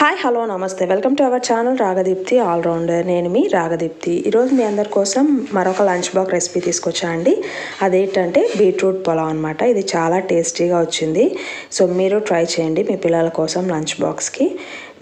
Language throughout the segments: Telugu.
హాయ్ హలో నమస్తే. Welcome to our channel Ragadeepthi all rounder. నేను మీ రాగదీప్తి. ఈరోజు మీ అందరి కోసం మరొక లంచ్ బాక్స్ రెసిపీ తీసుకొచ్చా అండి? అదేంటంటే బీట్రూట్ పొలావ్ అనమాట ఇది చాలా టేస్టీగా వచ్చింది. సో మీరు ట్రై చేయండి మీ పిల్లల కోసం లంచ్ బాక్స్కి.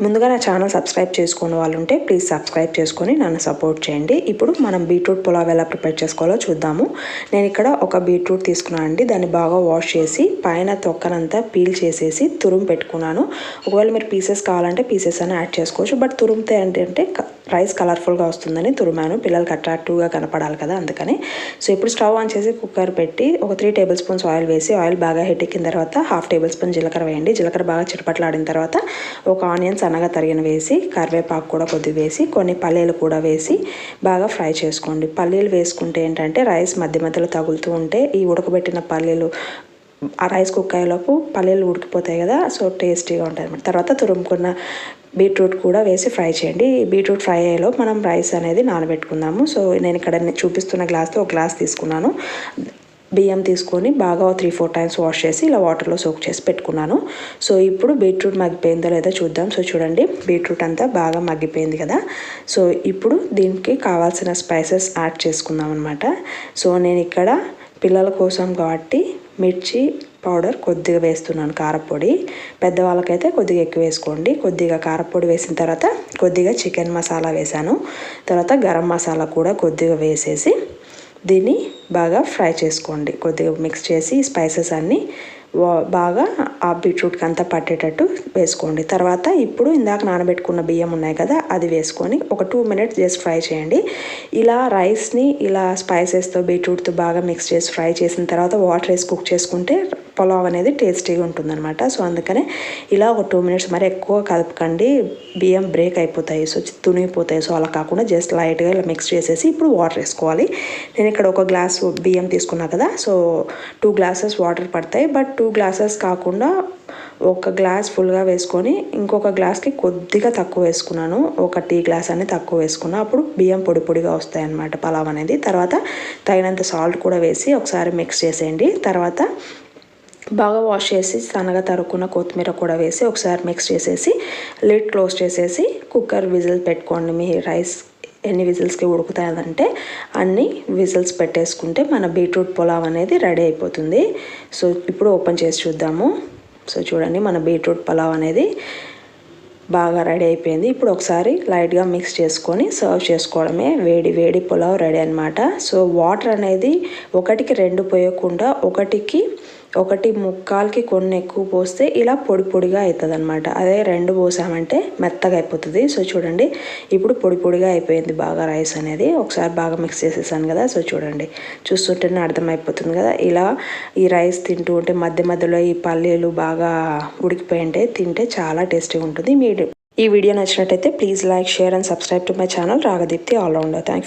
ముందుగా నా ఛానల్ సబ్స్క్రైబ్ చేసుకున్న వాళ్ళు ఉంటే ప్లీజ్ సబ్స్క్రైబ్ చేసుకొని నన్ను సపోర్ట్ చేయండి. ఇప్పుడు మనం బీట్రూట్ పులావ్ ఎలా ప్రిపేర్ చేసుకోవాలో చూద్దాము. నేను ఇక్కడ ఒక బీట్రూట్ తీసుకున్నాను అండి. దాన్ని బాగా వాష్ చేసి పైన తొక్కనంతా పీల్ చేసేసి తురుము పెట్టుకున్నాను. ఒకవేళ మీరు పీసెస్ కావాలంటే పీసెస్ అని యాడ్ చేసుకోవచ్చు. బట్ తురుముతో ఏంటంటే రైస్ కలర్ఫుల్గా వస్తుందని తురుమాను. పిల్లలకి అట్రాక్టివ్గా కనపడాలి కదా అందుకని. సో ఇప్పుడు స్టవ్ ఆన్ చేసి కుక్కర్ పెట్టి ఒక త్రీ టేబుల్ స్పూన్స్ ఆయిల్ వేసి ఆయిల్ బాగా హీట్ ఎక్కిన తర్వాత హాఫ్ టేబుల్ స్పూన్ జీలకర్ర వేయండి. జీలకర్ర బాగా చిటపట్లాడిన తర్వాత ఒక ఆనియన్స్ సన్నగా తరిగిన వేసి కరివేపాకు కూడా కొద్దిగా వేసి కొన్ని పల్లీలు కూడా వేసి బాగా ఫ్రై చేసుకోండి. పల్లీలు వేసుకుంటే ఏంటంటే రైస్ మధ్య మధ్యలో తగులుతూ ఉంటే ఈ ఉడకబెట్టిన పల్లీలు ఆ రైస్ కుక్ అయ్యేలోపు పల్లీలు ఉడికిపోతాయి కదా సో టేస్టీగా ఉంటుంది అనమాట తర్వాత తురుముకున్న బీట్రూట్ కూడా వేసి ఫ్రై చేయండి. బీట్రూట్ ఫ్రై అయ్యేలో మనం రైస్ అనేది నానబెట్టుకుందాము. సో నేను ఇక్కడ చూపిస్తున్న గ్లాస్తో ఒక గ్లాస్ తీసుకున్నాను. బియ్యం తీసుకొని బాగా త్రీ ఫోర్ టైమ్స్ వాష్ చేసి ఇలా వాటర్లో సోక్ చేసి పెట్టుకున్నాను. సో ఇప్పుడు బీట్రూట్ మగ్గిపోయిందో లేదో చూద్దాం. సో చూడండి బీట్రూట్ అంతా బాగా మగ్గిపోయింది కదా. సో ఇప్పుడు దీనికి కావాల్సిన స్పైసెస్ యాడ్ చేసుకుందాం అనమాట సో నేను ఇక్కడ పిల్లల కోసం కాబట్టి మిర్చి పౌడర్ కొద్దిగా వేస్తున్నాను కారపొడి. పెద్దవాళ్ళకైతే కొద్దిగా ఎక్కువ వేసుకోండి. కొద్దిగా కారపొడి వేసిన తర్వాత కొద్దిగా చికెన్ మసాలా వేసాను తర్వాత గరం మసాలా కూడా కొద్దిగా వేసేసి దీన్ని బాగా ఫ్రై చేసుకోండి. కొద్దిగా మిక్స్ చేసి స్పైసెస్ అన్నీ బాగా ఆ బీట్రూట్కి అంతా పట్టేటట్టు వేసుకోండి. తర్వాత ఇప్పుడు ఇందాక నానబెట్టుకున్న బియ్యం ఉన్నాయి కదా అది వేసుకొని ఒక టూ మినిట్స్ జస్ట్ ఫ్రై చేయండి. ఇలా రైస్ని ఇలా స్పైసెస్తో బీట్రూట్తో బాగా మిక్స్ చేసి ఫ్రై చేసిన తర్వాత వాటర్ వేసి కుక్ చేసుకుంటే పులావ్ అనేది టేస్టీగా ఉంటుందన్నమాట. సో అందుకనే ఇలా ఒక టూ మినిట్స్ మరి ఎక్కువ కలపకండి. బియ్యం బ్రేక్ అయిపోతాయి. సో తునిగిపోతాయి. సో అలా కాకుండా జస్ట్ లైట్గా ఇలా మిక్స్ చేసేసి ఇప్పుడు వాటర్ వేసుకోవాలి. నేను ఇక్కడ ఒక గ్లాస్ బియ్యం తీసుకున్నా కదా సో టూ గ్లాసెస్ వాటర్ పడతాయి. బట్ టూ గ్లాసెస్ కాకుండా ఒక గ్లాస్ ఫుల్గా వేసుకొని ఇంకొక గ్లాస్కి కొద్దిగా తక్కువ వేసుకున్నాను. ఒక టీ గ్లాస్ అనేది తక్కువ వేసుకున్నా. అప్పుడు బియ్యం పొడి పొడిగా వస్తాయన్నమాట పలావ్ అనేది. తర్వాత తగినంత సాల్ట్ కూడా వేసి ఒకసారి మిక్స్ చేసేయండి. తర్వాత బాగా వాష్ చేసి సన్నగా తరుక్కున్న కొత్తిమీర కూడా వేసి ఒకసారి మిక్స్ చేసేసి లిడ్ క్లోజ్ చేసేసి కుక్కర్ విజిల్ పెట్టుకోండి. మీ రైస్ ఎన్ని విజిల్స్కి ఉడుకుతాయంటే అన్ని విజిల్స్ పెట్టేసుకుంటే మన బీట్రూట్ పులావ్ అనేది రెడీ అయిపోతుంది. సో ఇప్పుడు ఓపెన్ చేసి చూద్దాము. సో చూడండి మన బీట్రూట్ పులావ్ అనేది బాగా రెడీ అయిపోయింది. ఇప్పుడు ఒకసారి లైట్గా మిక్స్ చేసుకొని సర్వ్ చేసుకోవడమే వేడి వేడి పులావ్ రెడీ అనమాట సో వాటర్ అనేది ఒకటికి రెండు పోయకుండా ఒకటికి ఒకటి ముక్కాలకి కొన్ని ఎక్కువ పోస్తే ఇలా పొడి పొడిగా అవుతుంది అనమాట అదే రెండు పోసామంటే మెత్తగా అయిపోతుంది. సో చూడండి ఇప్పుడు పొడి పొడిగా అయిపోయింది బాగా రైస్ అనేది. ఒకసారి బాగా మిక్స్ చేసేసాను కదా సో చూడండి. చూస్తుంటేనే అర్థమైపోతుంది కదా ఇలా ఈ రైస్ తింటూ ఉంటే మధ్య మధ్యలో ఈ పల్లీలు బాగా ఉడికిపోయి ఉంటే తింటే చాలా టేస్టీగా ఉంటుంది. మీ ఈ వీడియో నచ్చినట్టయితే please like share and subscribe to my channel. Ragadeepthi all rounder thank